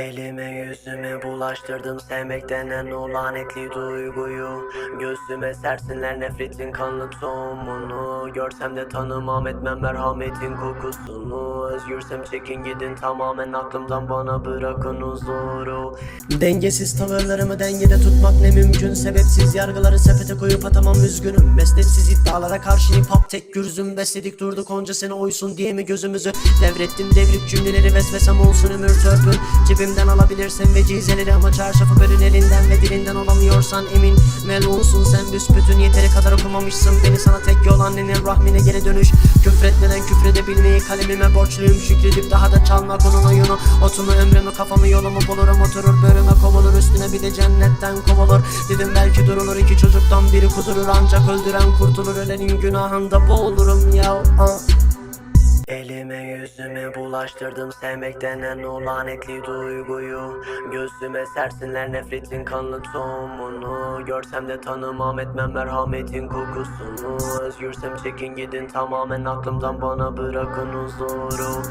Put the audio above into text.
Elime yüzüme bulaştırdım sevmek denen o lanetli duyguyu. Gözüme sersinler nefretin kanlı tohumunu. Görsem de tanımam etmem merhametin kokusunu. Özgürsem çekin gidin tamamen aklımdan bana bırakın huzuru. Dengesiz tavırlarımı dengede tutmak ne mümkün? Sebepsiz yargıları sepete koyup atamam üzgünüm. Mesnetsiz iddialara karşı hip hop tek gürzüm Besledik durduk onca sene oysun diye mi gözümüzü Devrettim? Devrip cümleleri vesvesem olsun ömür törpün Cebimden alabilirsin ve cizeleri ama çarşafı bölün elinden ve dilinden olamıyorsan emin. Melunsun sen büsbütün yeteri kadar okumamışsın. Beni sana tek yol annenin rahmine geri dönüş. Küfretmeden küfredebilmeyi kalemime borçluyum. Şükredip daha da çalmak onun oyunu. Otumu ömrümü kafamı yolumu bulurum. Oturur bölüme kovulur üstüne bir de cennetten kovulur. Dedim belki durulur iki çocuktan biri kudurur. Ancak öldüren kurtulur. Ölenin günahında boğulurum ya. ah. Yüzüme bulaştırdım sevmek denen o lanetli duyguyu. Gözüme sersinler nefretin kanlı tohumunu. Görsem de tanımam etmem merhametin kokusunu. Özgürsem çekin gidin tamamen aklımdan bana bırakın huzuru